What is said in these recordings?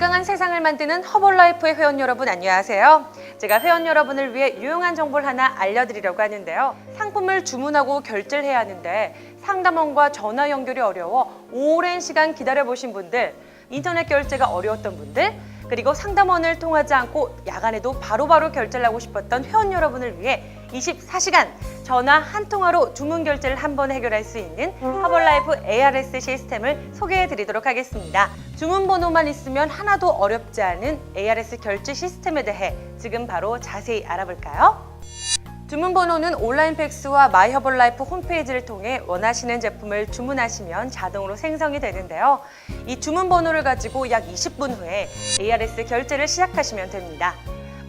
건강한 세상을 만드는 허벌라이프의 회원 여러분 안녕하세요. 제가 회원 여러분을 위해 유용한 정보를 하나 알려드리려고 하는데요. 상품을 주문하고 결제를 해야 하는데 상담원과 전화 연결이 어려워 오랜 시간 기다려보신 분들, 인터넷 결제가 어려웠던 분들, 그리고 상담원을 통하지 않고 야간에도 바로바로 결제를 하고 싶었던 회원 여러분을 위해 24시간 전화 한 통화로 주문 결제를 한 번에 해결할 수 있는 허벌라이프 ARS 시스템을 소개해 드리도록 하겠습니다. 주문 번호만 있으면 하나도 어렵지 않은 ARS 결제 시스템에 대해 지금 바로 자세히 알아볼까요? 주문 번호는 온라인 팩스와 마이허벌라이프 홈페이지를 통해 원하시는 제품을 주문하시면 자동으로 생성이 되는데요. 이 주문 번호를 가지고 약 20분 후에 ARS 결제를 시작하시면 됩니다.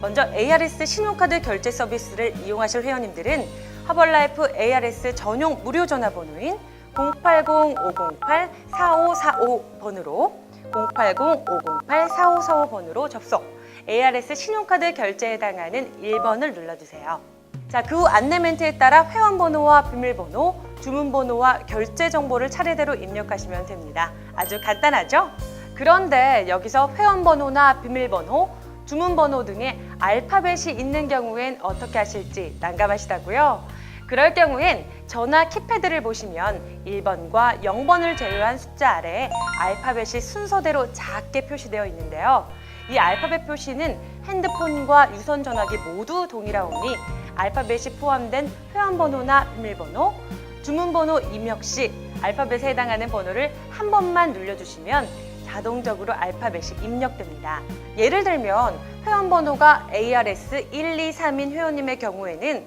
먼저 ARS 신용카드 결제 서비스를 이용하실 회원님들은 허벌라이프 ARS 전용 무료 전화번호인 080-508-4545번으로 080-508-4545번으로 접속, ARS 신용카드 결제에 해당하는 1번을 눌러주세요. 자, 그 후 안내 멘트에 따라 회원 번호와 비밀번호, 주문 번호와 결제 정보를 차례대로 입력하시면 됩니다. 아주 간단하죠? 그런데 여기서 회원 번호나 비밀번호, 주문 번호 등의 알파벳이 있는 경우엔 어떻게 하실지 난감하시다고요? 그럴 경우엔 전화 키패드를 보시면 1번과 0번을 제외한 숫자 아래에 알파벳이 순서대로 작게 표시되어 있는데요. 이 알파벳 표시는 핸드폰과 유선 전화기 모두 동일하오니 알파벳이 포함된 회원 번호나 비밀번호, 주문 번호 입력 시 알파벳에 해당하는 번호를 한 번만 눌러주시면 자동적으로 알파벳이 입력됩니다. 예를 들면 회원 번호가 ARS 1, 2, 3인 회원님의 경우에는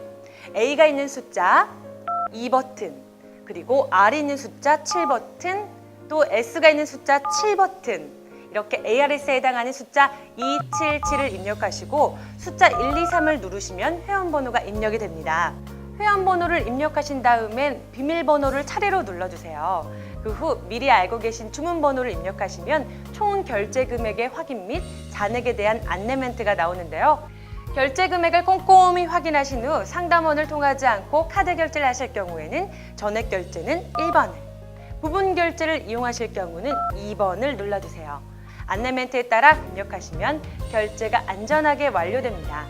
A가 있는 숫자 2버튼, 그리고 R이 있는 숫자 7버튼, 또 S가 있는 숫자 7버튼, 이렇게 ARS에 해당하는 숫자 277을 입력하시고 숫자 1, 2, 3을 누르시면 회원번호가 입력이 됩니다. 회원번호를 입력하신 다음엔 비밀번호를 차례로 눌러주세요. 그 후 미리 알고 계신 주문번호를 입력하시면 총 결제 금액의 확인 및 잔액에 대한 안내 멘트가 나오는데요. 결제 금액을 꼼꼼히 확인하신 후 상담원을 통하지 않고 카드 결제를 하실 경우에는 전액 결제는 1번을, 부분 결제를 이용하실 경우는 2번을 눌러주세요. 안내 멘트에 따라 입력하시면 결제가 안전하게 완료됩니다.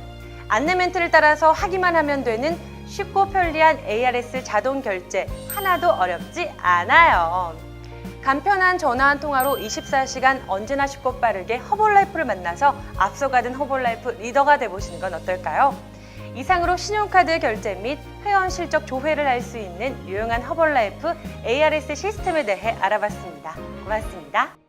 안내 멘트를 따라서 하기만 하면 되는 쉽고 편리한 ARS 자동 결제 하나도 어렵지 않아요. 간편한 전화 한 통화로 24시간 언제나 쉽고 빠르게 허볼라이프를 만나서 앞서가는 허볼라이프 리더가 돼보시는 건 어떨까요? 이상으로 신용카드 결제 및 회원 실적 조회를 할 수 있는 유용한 허볼라이프 ARS 시스템에 대해 알아봤습니다. 고맙습니다.